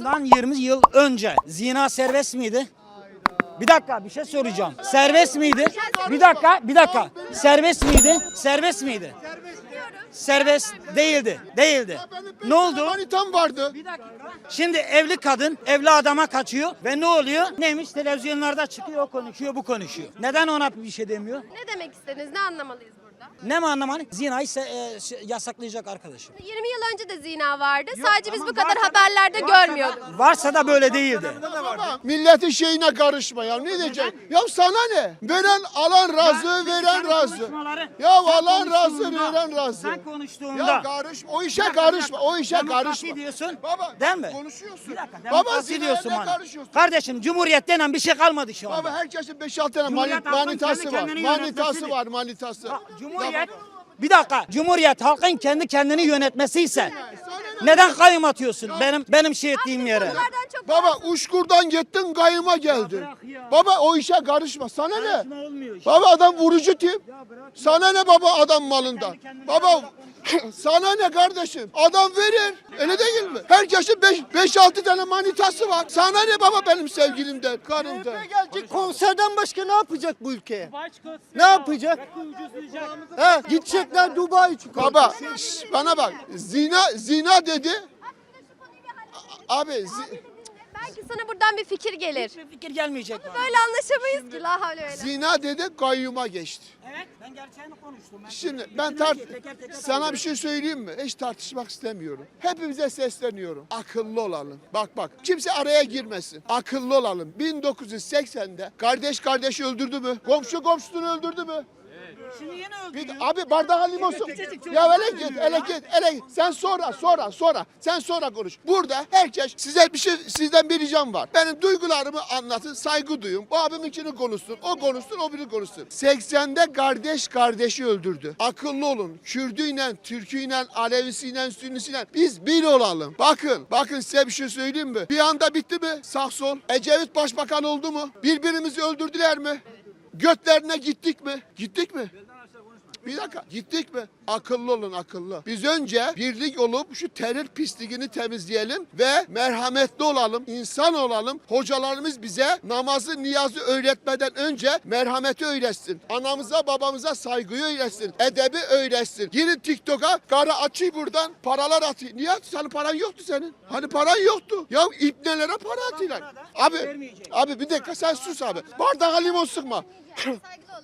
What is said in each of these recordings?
Bundan 20 yıl önce zina serbest miydi? Bir dakika bir şey soracağım. Serbest miydi? Bir dakika, bir dakika. Serbest miydi? Serbest miydi? Serbest değildi. Değildi. Ne oldu? Manitam vardı. Bir dakika. Şimdi evli kadın evli adama kaçıyor ve ne oluyor? Neymiş? Televizyonlarda çıkıyor, o konuşuyor, bu konuşuyor. Neden ona bir şey demiyor? Ne demek istediniz? Ne anlamalıyız Ne mi anlaman? Zinayı se- e, şey- yasaklayacak arkadaşım. 20 yıl önce de zina vardı. Yok, Sadece biz bu kadar haberlerde varsa da- görmüyorduk. Varsa da böyle değildi. Milletin şeyine karışma ya. Ne diyecek? Ya sana ne? Veren alan razı, veren razı. Ya alan razı, veren razı. Sen konuştuğunda. Ya karış, o işe karışma, o işe Demokrasi karışma. diyorsun. Baba, Değil mi? konuşuyorsun. Bir dakika. Baba Demokrasi diyorsun bana. karışıyorsun? Kardeşim Cumhuriyet denen bir şey kalmadı şu anda. Baba herkesin 5-6 tane Cumhuriyet mani- manitası kendi var. kendini Manitası yönetmesidir. var, manitası. Ha, Cumhuriyet bir dakika. Cumhuriyet halkın kendi kendini yönetmesi ise neden kayyum atıyorsun benim benim şey ettiğim yere? Baba uçkurdan gittin kayıma geldin. Baba o işe karışma. Sana ne? Baba adam vurucu tip. Sana ne baba adam malından? Baba sana ne kardeşim? Adam verir. Öyle değil mi? Herkesin 5-6 tane manitası var. Sana ne baba benim sevgilimden, karımdan? gelecek konserden başka ne yapacak bu ülkeye? Ne yapacak? He, gidecekler Dubai çikolata. Baba şş, bana bak. Zina zina dedi. Abi zi- Belki sana buradan bir fikir gelir. Hiçbir fikir gelmeyecek bana. Böyle anlaşamayız ki la havle öyle. zina dedi kayyuma geçti. Evet ben gerçeğini konuştum. Ben Şimdi ben tart şeyi teker teker sana bir şey söyleyeyim mi? Hiç tartışmak istemiyorum. Hepimize sesleniyorum. Akıllı olalım. Bak bak kimse araya girmesin. Akıllı olalım. 1980'de kardeş kardeşi öldürdü mü? Komşu komşusunu öldürdü mü? Şimdi yeni Bir, öldürüyor. abi bardağa limon çocuk Ya öldürüyor git, hele git, hele git. Sen sonra, sonra, sonra. Sen sonra konuş. Burada herkes size bir şey, sizden bir ricam var. Benim duygularımı anlatın, saygı duyun. Bu abiminkini konuşsun, o konuşsun, o biri konuşsun. 80'de kardeş kardeşi öldürdü. Akıllı olun. Kürdüyle, Türküyle, Alevisiyle, Sünnisiyle biz bir olalım. Bakın, bakın size bir şey söyleyeyim mi? Bir anda bitti mi? Sağ sol. Ecevit başbakan oldu mu? Birbirimizi öldürdüler mi? Götlerine gittik mi? Gittik mi? Bir dakika gittik mi? Akıllı olun akıllı. Biz önce birlik olup şu terör pisliğini temizleyelim ve merhametli olalım, insan olalım. Hocalarımız bize namazı, niyazı öğretmeden önce merhameti öğretsin. Anamıza, babamıza saygıyı öğretsin. Edebi öğretsin. Girin TikTok'a, karı açı buradan paralar atıyor. Niye? Senin paran yoktu senin. Hani paran yoktu. Ya ipnelere para atıyorlar. Abi, abi bir dakika sen sus abi. Bardağa limon sıkma.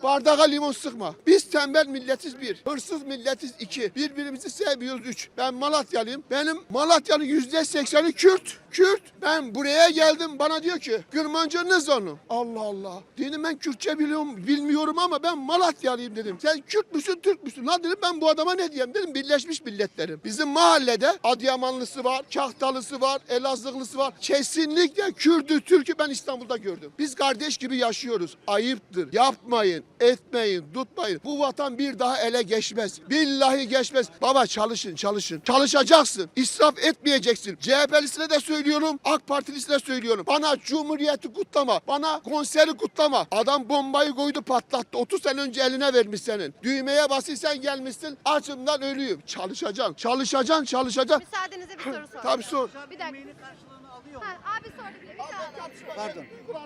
Bardağa limon sıkma. Biz tembel milletiz bir. Hırsız milletiz iki. Birbirimizi sevmiyoruz üç. Ben Malatyalıyım. Benim Malatya'nın yüzde sekseni Kürt. Kürt. Ben buraya geldim bana diyor ki Kırmancınız onu. Allah Allah. Dedim ben Kürtçe biliyorum, bilmiyorum ama ben Malatyalıyım dedim. Sen Kürt müsün Türk müsün? Lan dedim ben bu adama ne diyeyim dedim. Birleşmiş Milletlerim. Bizim mahallede Adıyamanlısı var, Kahtalısı var, Elazığlısı var. Kesinlikle Kürdü, Türk'ü ben İstanbul'da gördüm. Biz kardeş gibi yaşıyoruz. Ayıptır. Yapmayın, etmeyin, tutmayın. Bu vatan bir daha ele geçmez. Billahi geçmez. Baba çalışın, çalışın. Çalışacaksın. İsraf etmeyeceksin. CHP'lisine de söylüyorum, AK Partilisine söylüyorum. Bana Cumhuriyeti kutlama, bana konseri kutlama. Adam bombayı koydu patlattı. 30 sene önce eline vermiş senin. Düğmeye basıysan gelmişsin. Açımdan ölüyüm. Çalışacaksın, çalışacaksın, çalışacaksın. Müsaadenizle bir soru soracağım. Tabii sor. Bir dakika. Ha, abi sordu bile. Bir daha alalım. Pardon.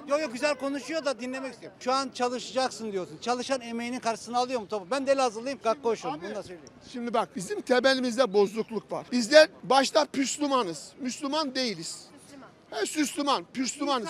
Yok yok güzel konuşuyor da dinlemek istiyorum. Şu an çalışacaksın diyorsun. Çalışan emeğinin karşısına alıyor mu topu? Ben de Elazığlıyım. Gakkoşum. Bunu da söyleyeyim. Şimdi bak bizim temelimizde bozukluk var. Bizler başta Müslümanız. Müslüman değiliz. He, Süslüman, Püslümanız.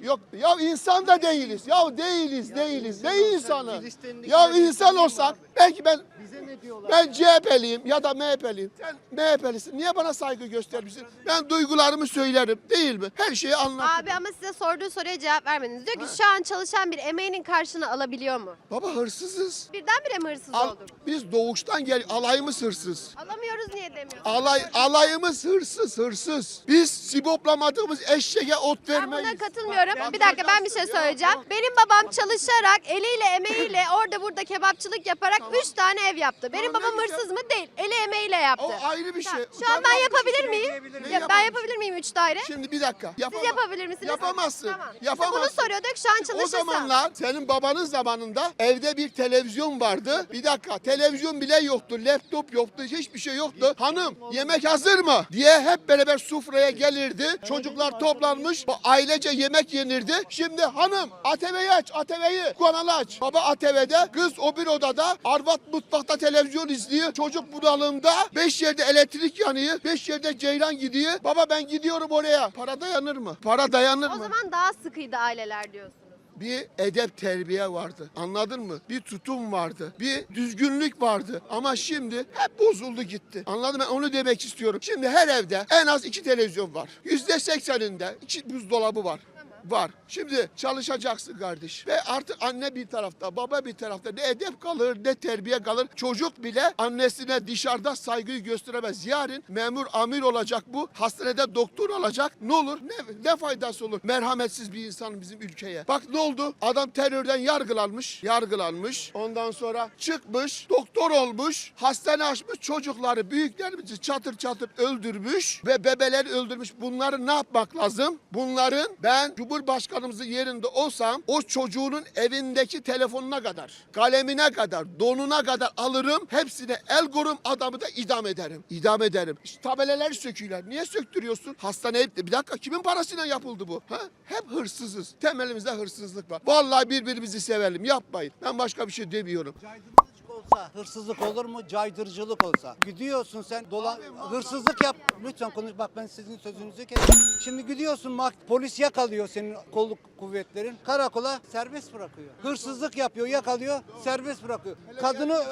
Yok ya insan da değiliz. Ya değiliz, değiliz. Ne insanı? Ya insan olsak belki ben Bize ne diyorlar? ben CHP'liyim ya da MHP'liyim. Sen MHP'lisin. Niye bana saygı göstermişsin? Ben duygularımı söylerim. Değil mi? Her şeyi anlatırım. Abi ama size sorduğu soruya cevap vermediniz. Diyor ki şu an çalışan bir emeğinin karşını alabiliyor mu? Baba hırsızız. Birdenbire mi hırsız Al- oldun? biz doğuştan gel alayımız hırsız. Alamıyoruz niye demiyorsun? Alay, alayımız hırsız hırsız. Biz siboplamadığımız babanız eşeğe ot Ben vermeyiz. buna katılmıyorum. Bir dakika ben bir şey söyleyeceğim. Benim babam çalışarak, eliyle, emeğiyle orada burada kebapçılık yaparak 3 tane ev yaptı. Benim Tamam, babam güzel. hırsız mı? Değil. Eli emeğiyle yaptı. O ayrı bir şey. Tamam. Şu Tamam, an ben yapabilir miyim? Ne Ya ben yapamazsın? yapabilir miyim 3 daire? Şimdi bir dakika. Siz Yapamaz- yapabilir misiniz? Yapamazsın. Tamam. İşte Yapamazsın. bunu soruyorduk şu an O çalışırsa. zamanlar senin babanın zamanında evde bir televizyon vardı. Bir dakika televizyon bile yoktu. Laptop yoktu. Hiçbir şey yoktu. Hanım yemek hazır mı? diye hep beraber sufraya gelirdi. Çocuklar toplanmış. o Ailece yemek yenirdi. Şimdi hanım ATV'yi aç. ATV'yi. Kanalı aç. Baba ATV'de. Kız o bir odada. Arvat mutfakta televizyon izliyor. Çocuk bunalımda. Beş yerde elektrik yanıyor. Beş yerde ceylan gidiyor. Baba ben gidiyorum oraya. Para dayanır mı? Para dayanır O mı? zaman daha sıkıydı aileler diyorsunuz. Bir edep terbiye vardı. Anladın mı? Bir tutum vardı. Bir düzgünlük vardı. Ama şimdi hep bozuldu gitti. Anladın mı? Onu demek istiyorum. Şimdi her evde en az iki televizyon var. Yüzde sekseninde iki buzdolabı var. Var. Şimdi çalışacaksın kardeş. Ve artık anne bir tarafta, baba bir tarafta. Ne edep kalır, ne terbiye kalır. Çocuk bile annesine dışarıda saygıyı gösteremez. Yarın memur amir olacak bu. Hastanede doktor olacak. Ne olur? Ne, ne faydası olur? Merhametsiz bir insan bizim ülkeye. Bak ne oldu? Adam terörden yargılanmış. Yargılanmış. Ondan sonra çıkmış. Doktor olmuş. Hastane açmış. Çocukları, büyüklerimizi çatır çatır öldürmüş. Ve bebeleri öldürmüş. Bunları ne yapmak lazım? Bunların ben Cumhurbaşkanımızın yerinde olsam o çocuğunun evindeki telefonuna kadar, kalemine kadar, donuna kadar alırım. Hepsine el korum adamı da idam ederim. İdam ederim. İşte tabelaları söküyorlar. Niye söktürüyorsun? Hastane hep bir dakika kimin parasıyla yapıldı bu? Ha? Hep hırsızız. Temelimizde hırsızlık var. Vallahi birbirimizi sevelim. Yapmayın. Ben başka bir şey demiyorum. Caydırıcılık olsa hırsızlık olur mu? Caydırıcılık olsa. Gidiyorsun sen dolan hırsızlık yap. Lütfen konuş bak ben sizin sözünüzü kestim. Şimdi gidiyorsun mak polis yakalıyor senin kolluk kuvvetlerin. Karakola serbest bırakıyor. Hırsızlık yapıyor, yakalıyor, serbest bırakıyor. Kadını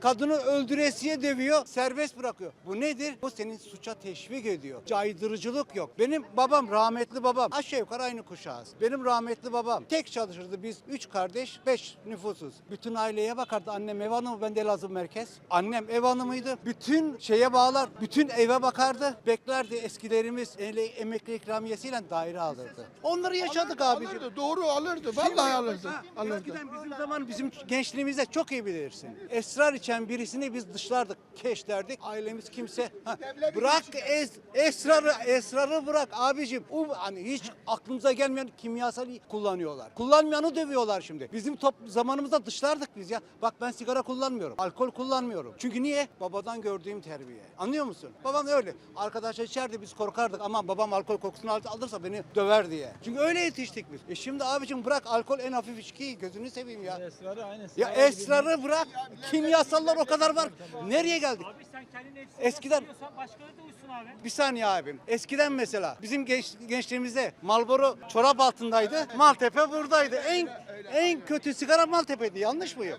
Kadını öldüresiye dövüyor, serbest bırakıyor. Bu nedir? Bu senin suça teşvik ediyor. Caydırıcılık yok. Benim babam rahmetli babam. Aşağı yukarı aynı kuşağız. Benim rahmetli babam tek çalışırdı. Biz üç kardeş, beş nüfusuz. Bütün aileye bakardı. Annem ev hanımı, ben de Elazığ merkez. Annem ev hanımıydı. Bütün şeye bağlar, bütün eve bakardı. Beklerdi eskilerimiz ele, emekli ikramiyesiyle daire alırdı. Onları yaşadık abicim. Alırdı, doğru alırdı. Vallahi alırdı. Alırdı. Eskiden bizim zaman bizim gençliğimizde çok iyi bilirsin. Esrar içen birisini biz dışlardık, keşlerdik. Ailemiz kimse. Bırak es, esrarı, esrarı bırak abicim. O hani hiç aklımıza gelmeyen kimyasal kullanıyorlar. Kullanmayanı dövüyorlar şimdi. Bizim top zamanımızda dışlardık biz ya. Bak ben sigara kullanmıyorum. Alkol kullanmıyorum. Çünkü niye? Babadan gördüğüm terbiye. Anlıyor musun? Babam öyle. Arkadaşlar içeride biz korkardık. Aman babam alkol kokusunu al- alırsa beni döver diye. Çünkü öyle yetiştik biz. E şimdi abicim bırak alkol en hafif içki. Gözünü seveyim ya. Esrarı aynı. Ya esrarı bırak. Kimyasallar o kadar var. Nereye geldik? Abi sen kendin Eskiden- başkaları da uyusun abi. Bir saniye abim. Eskiden mesela bizim genç, gençliğimizde Marlboro çorap altındaydı. Maltepe buradaydı. En en kötü sigara Maltepe'di. Yanlış mıyım?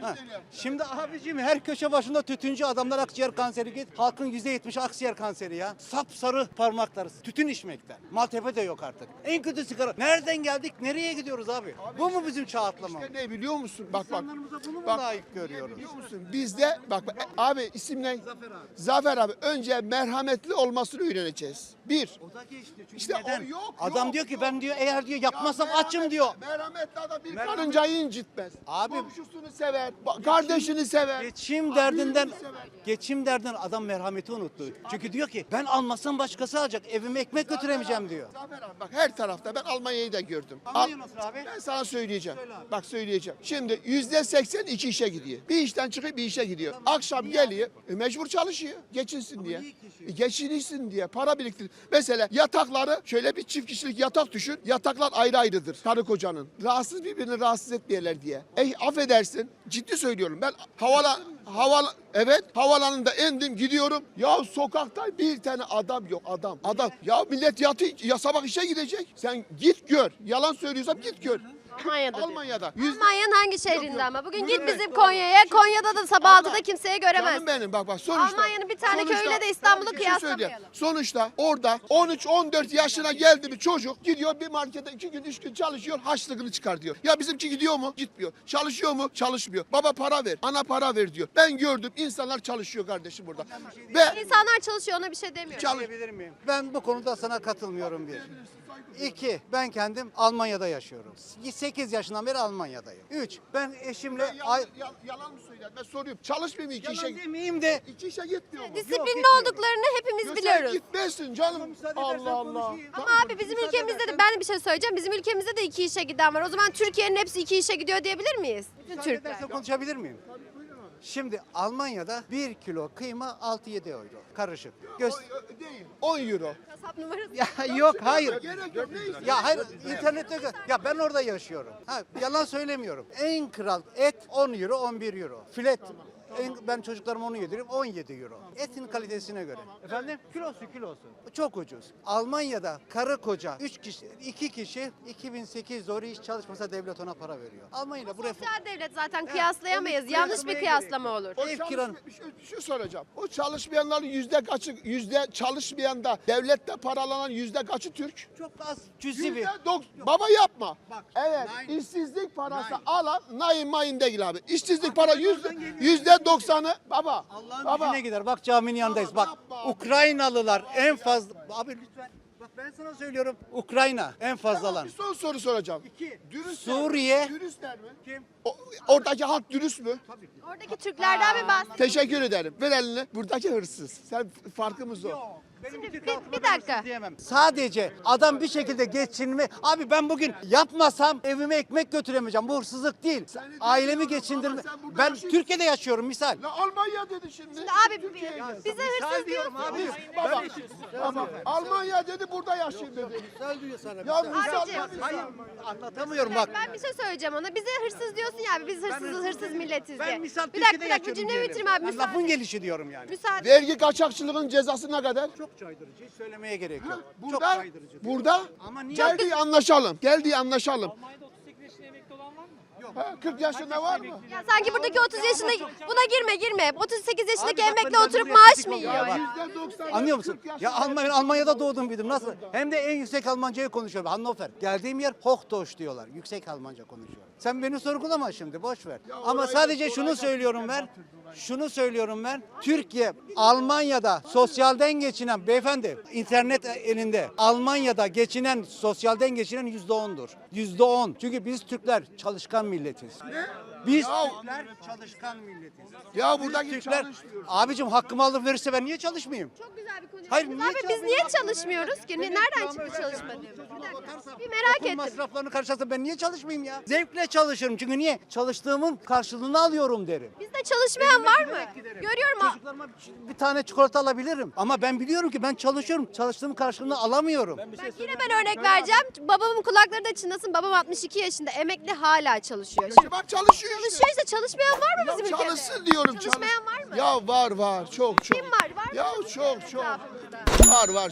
Ha. Şimdi abicim her köşe başında tütüncü adamlar akciğer kanseri git. Halkın %70 akciğer kanseri ya. Sap sarı parmakları. Tütün içmekten. Maltepe de yok artık. En kötü sigara. Nereden geldik? Nereye gidiyoruz abi? Bu mu bizim çağ? İşte ne biliyor musun? Bak bak. Bunu mu Bak, layık görüyoruz? Biliyor musun? Bizde bak bak, abi isim ne? Zafer abi. Zafer abi. Önce merhametli olmasını öğreneceğiz. Bir. O da geçti. Çünkü İşte neden? o yok, Adam yok, diyor ki yok. ben diyor eğer diyor yapmazsam Ya açım merhamet- diyor. Merhametli adam bir Merhamet- karıncayı incitmez. Abi- Komşusunu sever. ba- Kardeşini sever. Geçim derdinden sever. geçim derdinden adam merhameti unuttu. Çünkü diyor ki ben almasam başkası alacak. Evime ekmek götüremeyeceğim diyor. Zafer abi bak her tarafta ben Almanya'yı da gördüm. Almanya Al- nasıl abi? Ben sana söyleyeceğim. Bak söyleyeceğim. Şimdi yüzde seksen iki işe gidiyor. Bir işten çıkıp bir işe gidiyor. Akşam geliyor. e, mecbur çalışıyor. Geçinsin diye. E, geçinsin diye. Para biriktir. Mesela yatakları şöyle bir çift kişilik yatak düşün. Yataklar ayrı ayrıdır. Karı kocanın. Rahatsız birbirini rahatsız etmeyeler diye. E affedersin. Ciddi söylüyorum. Ben havala havala evet havalanında indim gidiyorum. Ya sokakta bir tane adam yok adam. Adam. Ya millet yatı ya sabah işe gidecek. Sen git gör. Yalan söylüyorsam git gör. Almanya'da. diyor. Almanya'da. Yüzde- Almanya'nın hangi şehrinde ama? Bugün git bizim Konya'ya. Konya'da da sabah Ama- 6'da kimseye göremez. Canım benim bak bak sonuçta. Almanya'nın bir tane sonuçta- köyüyle de İstanbul'u Ben bir şey kıyaslamayalım. Sonuçta orada 13-14 yaşına geldi bir çocuk gidiyor bir markete 2 gün 3 gün çalışıyor harçlığını çıkar diyor. Ya bizimki gidiyor mu? Gitmiyor. Çalışıyor mu? Çalışmıyor. Baba para ver. Ana para ver diyor. Ben gördüm insanlar çalışıyor kardeşim burada. Ve İnsanlar çalışıyor ona bir şey demiyorum. çalış Diyebilir miyim? Ben bu konuda sana katılmıyorum bir. İki, ben kendim Almanya'da yaşıyorum. 8 yaşından beri Almanya'dayım. Üç, ben eşimle... yalan, Ay, yalan, yalan mı söyler? Ben soruyorum. Çalışmayayım iki işe. yalan demeyeyim de İki işe gitmiyor mu? Disiplinli olduklarını hepimiz sen biliyoruz. gitmesin canım. müsaade Allah edersen Allah. konuşayım. Ama abi bizim ülkemizde de ben de bir şey söyleyeceğim. Bizim ülkemizde de iki işe giden var. O zaman Türkiye'nin hepsi iki işe gidiyor diyebilir miyiz? Bütün Türkler. konuşabilir miyim? Şimdi Almanya'da 1 kilo kıyma 6-7 euro karışık. Göz... O- Değil. 10 euro. Kasap numarası. Ya yok hayır. Gerek yok. Neyse. Ya hayır internette gö- ya ben orada yaşıyorum. Ha yalan söylemiyorum. En kral et 10 euro 11 euro. Filet en, ben çocuklarıma onu yediriyorum 17 euro. Etin kalitesine göre. Efendim? Kilosu kilosu. Çok ucuz. Almanya'da karı koca 3 kişi 2 kişi 2008 doğru iş çalışmasa devlet ona para veriyor. Almanya'da bu Sosyal devlet zaten kıyaslayamayız. onu Yanlış bir kıyaslamaya kıyaslama olur. O Ev çalışma- kiranın- bir şey, bir şey soracağım. O çalışmayanların yüzde kaçı, yüzde çalışmayanda devlette paralanan yüzde kaçı Türk? çok az cüzi Yüzde bir. dok- Baba yapma. Bak, Evet, nine- işsizlik parası nine. alan nine mayın değil abi. İşsizlik para yüzde yüzde doksanı baba. Allah'ın baba. gücüne gider. Bak caminin yanındayız. Bak yapma. Ukraynalılar en fazla. Abi lütfen. Bak ben sana söylüyorum. Ukrayna en fazla alan. Bir son soru soracağım. İki. Dürüstler Suriye. Mi? Dürüstler mi? Kim? O- oradaki halk dürüst mü? Oradaki Türklerden mi bahsediyorsun? Teşekkür ederim. Ver elini. Buradaki hırsız. Sen farkımız o. Benim Şimdi bir- bir dakika. Sadece adam bir şekilde geçinme. Abi ben bugün yapmasam evime ekmek götüremeyeceğim. Bu hırsızlık değil. Ailemi geçindirme. Ben yaşıyorsun. Türkiye'de yaşıyorum misal. La Almanya dedi şimdi. Şimdi abi Türkiye'ye gel. bize hırsız diyorum diyorsun. abi. Baba, baba, Almanya dedi burada yaşayayım dedi. Misal diyor sana. Ya misal Abicim. ya misal. Anlatamıyorum bak. Ben bir şey söyleyeceğim ona. Bize hırsız diyorsun ya abi. Biz hırsızız, hırsız milletiz diye. Ben misal bir Türkiye'de dakika bir dakika yaşıyorum cümle diyelim. bitireyim abi. Ben Müsaade. lafın gelişi diyorum yani. Müsaade. Vergi kaçakçılığın cezası ne kadar? Çok caydırıcı. Hiç söylemeye gerek yok. Çok Burada, caydırıcı. burada Ama niye? gel diye anlaşalım. Gel diye anlaşalım. Almanya'da 38 yaşında emekli olan var mı? Ha, 40 yaşında var mı? Ya sanki buradaki 30 yaşında buna girme girme. 38 yaşındaki emekli oturup maaş mı yiyor ya. ya? %90 Anlıyor musun? 40 yaşında Ya Almanya, Almanya'da doğdum bildim. Nasıl? Hem de en yüksek Almancayı konuşuyorum. Hannover. Geldiğim yer Hochdeutsch diyorlar. Yüksek Almanca konuşuyorum. Sen beni sorgulama şimdi boş ver. Ama sadece şunu söylüyorum ben. Şunu söylüyorum ben. Türkiye Almanya'da sosyalden geçinen beyefendi internet elinde Almanya'da geçinen sosyalden geçinen yüzde ondur. Yüzde on. Çünkü biz Türkler çalışkan milletiz. Biz Ya- Türkler çalışkan milletiz. Ya Biz buradaki Türkler abicim hakkımı alır verirse ben niye çalışmayayım? Çok güzel bir konu. Hayır, Abi niye biz çalışmıyoruz? niye çalışmıyoruz ki? Ne- Nereden çıktı? Bir dakika. Bir merak Okul ettim. masraflarını karşılasam ben niye çalışmayayım ya? Zevkle çalışırım çünkü niye? Çalıştığımın karşılığını alıyorum derim. Bizde çalışmayan var mı? Görüyorum Çocuklarıma bir- bir tane çikolata alabilirim. Ama ben biliyorum ki ben çalışıyorum. Çalıştığım karşılığını alamıyorum. Bak yine ben örnek vereceğim. Babamın kulakları da çınlasın. Babam 62 yaşında. Emekli hala çalışıyor. İşte bak çalışıyor işte. Çalışıyor işte. Çalışmayan var mı bizim ülkede? çalışsın diyorum. Çalışmayan çalış- var mı? Ya var var çok çok. Kim var? Var mı? Ya çok çok. etrafımızda? Var var.